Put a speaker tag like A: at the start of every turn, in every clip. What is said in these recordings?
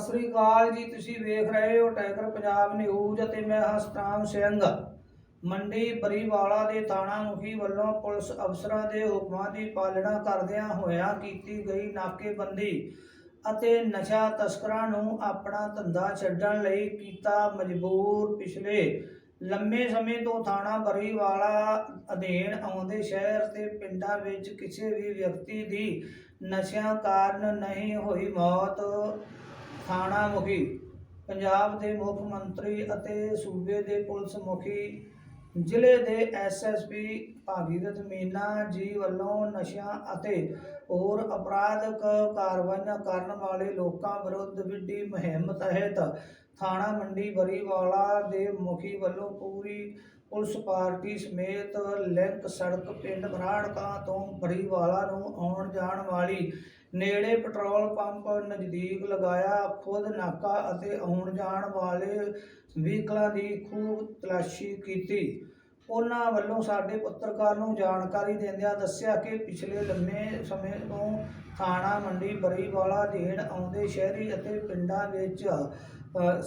A: ਸਤਿ ਸ੍ਰੀ ਅਕਾਲ ਜੀ, ਤੁਸੀਂ ਵੇਖ ਰਹੇ ਹੋ ਟਾਈਗਰ ਪੰਜਾਬ ਨਿਊਜ਼ ਅਤੇ ਮੈਂ ਹਾਂ ਸਿੰਘ। ਮੰਡੀ ਬਰੀਵਾਲਾ ਦੇ ਥਾਣਾ ਮੁਖੀ ਵੱਲੋਂ ਪੁਲਿਸ ਅਫਸਰਾਂ ਦੇ ਹੁਕਮਾਂ ਦੀ ਪਾਲਣਾ ਕਰਦਿਆਂ ਹੋਇਆਂ ਕੀਤੀ ਗਈ ਨਾਕੇਬੰਦੀ ਅਤੇ ਨਸ਼ਾ ਤਸਕਰਾਂ ਨੂੰ ਆਪਣਾ ਧੰਦਾ ਛੱਡਣ ਲਈ ਕੀਤਾ ਮਜਬੂਰ। ਪਿਛਲੇ ਲੰਮੇ ਸਮੇਂ ਤੋਂ ਥਾਣਾ ਬਰੀਵਾਲਾ ਅਧੀਨ ਆਉਂਦੇ ਸ਼ਹਿਰ ਤੇ ਪਿੰਡਾਂ ਵਿੱਚ ਕਿਸੇ ਵੀ ਵਿਅਕਤੀ ਦੀ ਨਸ਼ਿਆਂ ਕਾਰਨ ਨਹੀਂ ਹੋਈ ਮੌਤ। ਥਾਣਾ ਮੁਖੀ, ਪੰਜਾਬ ਦੇ ਮੁੱਖ ਮੰਤਰੀ ਅਤੇ ਸੂਬੇ ਦੇ ਪੁਲਿਸ ਮੁਖੀ, ਜ਼ਿਲ੍ਹੇ ਦੇ ਐਸਐਸਪੀ ਭਾਗੀਰਥ ਮੀਨਾ ਜੀ ਵੱਲੋਂ ਨਸ਼ਿਆਂ ਅਤੇ ਹੋਰ ਅਪਰਾਧਕ ਕਾਰਵਾਈਆਂ ਕਰਨ ਵਾਲੇ ਲੋਕਾਂ ਵਿਰੁੱਧ ਵਿੱਢੀ ਮੁਹਿੰਮ ਤਹਿਤ ਥਾਣਾ ਮੰਡੀ ਬਰੀਵਾਲਾ ਦੇ ਮੁਖੀ ਵੱਲੋਂ ਪੂਰੀ ਪੁਲਿਸ ਪਾਰਟੀ ਸਮੇਤ ਲਿੰਕ ਸੜਕ ਪਿੰਡ ਬਰਾੜਕਾ ਤੋਂ ਬਰੀਵਾਲਾ ਨੂੰ ਆਉਣ ਜਾਣ ਵਾਲੀ ਨੇੜੇ ਪੈਟਰੋਲ ਪੰਪ ਨਜ਼ਦੀਕ ਲਗਾਇਆ ਖੁਦ ਨਾਕਾ ਅਤੇ ਆਉਣ ਜਾਣ ਵਾਲੇ ਵਹੀਕਲਾਂ ਦੀ ਖੂਬ ਤਲਾਸ਼ੀ ਕੀਤੀ। ਉਹਨਾਂ ਵੱਲੋਂ ਸਾਡੇ ਪੱਤਰਕਾਰ ਨੂੰ ਜਾਣਕਾਰੀ ਦਿੰਦਿਆਂ ਦੱਸਿਆ ਕਿ ਪਿਛਲੇ ਲੰਮੇ ਸਮੇਂ ਤੋਂ ਥਾਣਾ ਮੰਡੀ ਬਰੀਵਾਲਾ ਅਧੀਨ ਆਉਂਦੇ ਸ਼ਹਿਰੀ ਅਤੇ ਪਿੰਡਾਂ ਵਿੱਚ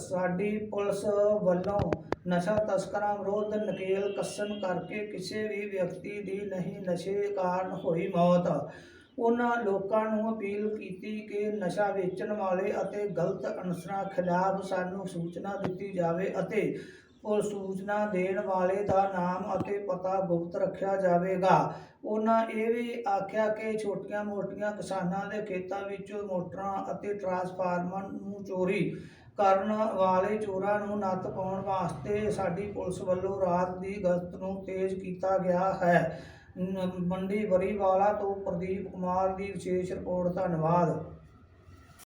A: ਸਾਡੀ ਪੁਲਿਸ ਵੱਲੋਂ ਨਸ਼ਾ ਤਸਕਰਾਂ ਵਿਰੁੱਧ ਨਕੇਲ ਕੱਸਣ ਕਰਕੇ ਕਿਸੇ ਵੀ ਵਿਅਕਤੀ ਦੀ ਨਹੀਂ ਨਸ਼ੇ ਕਾਰਨ ਹੋਈ ਮੌਤ। ਉਹਨਾਂ ਲੋਕਾਂ ਨੂੰ ਅਪੀਲ ਕੀਤੀ ਕਿ ਨਸ਼ਾ ਵੇਚਣ ਵਾਲੇ ਅਤੇ ਗਲਤ ਅਨਸਰਾਂ ਖਿਲਾਫ ਸਾਨੂੰ ਸੂਚਨਾ ਦਿੱਤੀ ਜਾਵੇ ਅਤੇ ਉਹ ਸੂਚਨਾ ਦੇਣ ਵਾਲੇ ਦਾ ਨਾਮ ਅਤੇ ਪਤਾ ਗੁਪਤ ਰੱਖਿਆ ਜਾਵੇਗਾ। ਉਹਨਾਂ ਇਹ ਵੀ ਆਖਿਆ ਕਿ ਛੋਟੀਆਂ-ਮੋਟੀਆਂ ਕਿਸਾਨਾਂ ਦੇ ਖੇਤਾਂ ਵਿੱਚੋਂ ਮੋਟਰਾਂ ਅਤੇ ਟਰਾਂਸਫਾਰਮਰ ਨੂੰ ਚੋਰੀ ਕਰਨ ਵਾਲੇ ਚੋਰਾਂ ਨੂੰ ਨੱਤ ਪਾਉਣ ਵਾਸਤੇ ਸਾਡੀ ਪੁਲਿਸ ਵੱਲੋਂ ਰਾਤ ਦੀ ਗਸ਼ਤ ਨੂੰ ਤੇਜ਼ ਕੀਤਾ ਗਿਆ ਹੈ। ਮੰਡੀ ਵਰੀਵਾਲਾ ਤੋਂ ਪ੍ਰਦੀਪ ਕੁਮਾਰ ਦੀ ਵਿਸ਼ੇਸ਼ ਰਿਪੋਰਟ, ਧੰਨਵਾਦ।